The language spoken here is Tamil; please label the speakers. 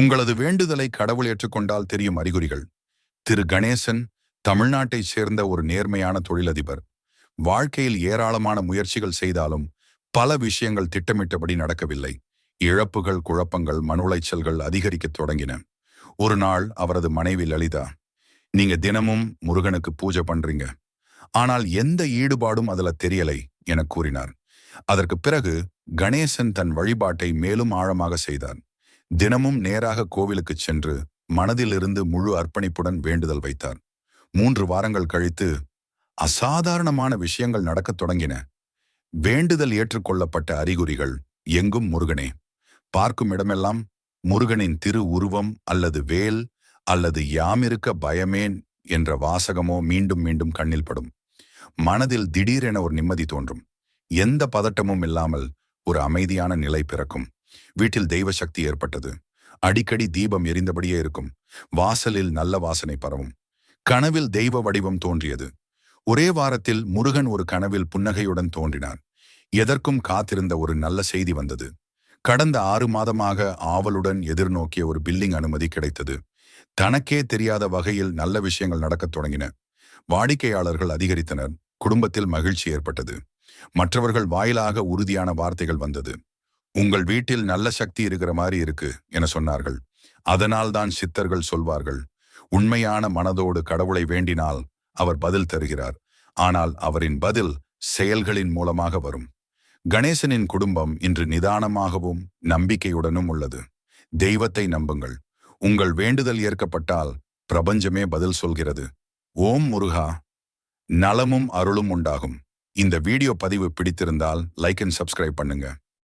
Speaker 1: உங்களது வேண்டுதலை கடவுள் ஏற்றுக்கொண்டால் தெரியும் அறிகுறிகள். திரு. கணேசன் தமிழ்நாட்டைச் சேர்ந்த ஒரு நேர்மையான தொழிலதிபர். வாழ்க்கையில் ஏராளமான முயற்சிகள் செய்தாலும் பல விஷயங்கள் திட்டமிட்டபடி நடக்கவில்லை. இழப்புகள் குழப்பங்கள் மன உளைச்சல்கள் அதிகரிக்கத் தொடங்கின. ஒரு நாள் அவரது மனைவி லலிதா நீங்க தினமும் முருகனுக்கு பூஜை பண்றீங்க. ஆனால் எந்த ஈடுபாடும் அதுல தெரியலை என கூறினார். அதற்கு பிறகு கணேசன் தன் வழிபாட்டை மேலும் ஆழமாக செய்தார். தினமும் நேராக கோவிலுக்கு சென்று மனதிலிருந்து முழு அர்ப்பணிப்புடன் வேண்டுதல் வைத்தார். மூன்று வாரங்கள் கழித்து அசாதாரணமான விஷயங்கள் நடக்கத் தொடங்கின. வேண்டுதல் ஏற்றுக்கொள்ளப்பட்ட அறிகுறிகள் எங்கும் முருகனே. பார்க்கும் இடமெல்லாம் முருகனின் திரு உருவம் அல்லது வேல் அல்லது யாமிருக்க பயமேன் என்ற வாசகமோ மீண்டும் மீண்டும் கண்ணில் படும். மனதில் திடீரென ஒரு நிம்மதி தோன்றும். எந்த பதட்டமும் இல்லாமல் ஒரு அமைதியான நிலை பிறக்கும். வீட்டில் தெய்வ சக்தி ஏற்பட்டது. அடிக்கடி தீபம் எரிந்தபடியே இருக்கும். வாசலில் நல்ல வாசனை பரவும். கனவில் தெய்வ வடிவம் தோன்றியது. ஒரே வாரத்தில் முருகன் ஒரு கனவில் புன்னகையுடன் தோன்றினான் எதற்கும் காத்திருந்த ஒரு நல்ல செய்தி வந்தது. கடந்த ஆறு மாதமாக ஆவலுடன் எதிர்நோக்கிய ஒரு பில்லிங் அனுமதி கிடைத்தது. தனக்கே தெரியாத வகையில் நல்ல விஷயங்கள் நடக்கத் தொடங்கின. வாடிக்கையாளர்கள் அதிகரித்தனர். குடும்பத்தில் மகிழ்ச்சி ஏற்பட்டது. மற்றவர்கள் வாயிலாக உறுதியான வார்த்தைகள் வந்தது. உங்கள் வீட்டில் நல்ல சக்தி இருக்கிற மாதிரி இருக்கு என சொன்னார்கள். அதனால்தான் சித்தர்கள் சொல்வார்கள் உண்மையான மனதோடு கடவுளை வேண்டினால் அவர் பதில் தருகிறார். ஆனால் அவரின் பதில் செயல்களின் மூலமாக வரும். கணேசனின் குடும்பம் இன்று நிதானமாகவும் நம்பிக்கையுடனும் உள்ளது. தெய்வத்தை நம்புங்கள். உங்கள் வேண்டுதல் ஏற்கப்பட்டால் பிரபஞ்சமே பதில் சொல்கிறது. ஓம் முருகா. நலமும் அருளும் உண்டாகும். இந்த வீடியோ பதிவு பிடித்திருந்தால் லைக் அண்ட் சப்ஸ்கிரைப் பண்ணுங்க.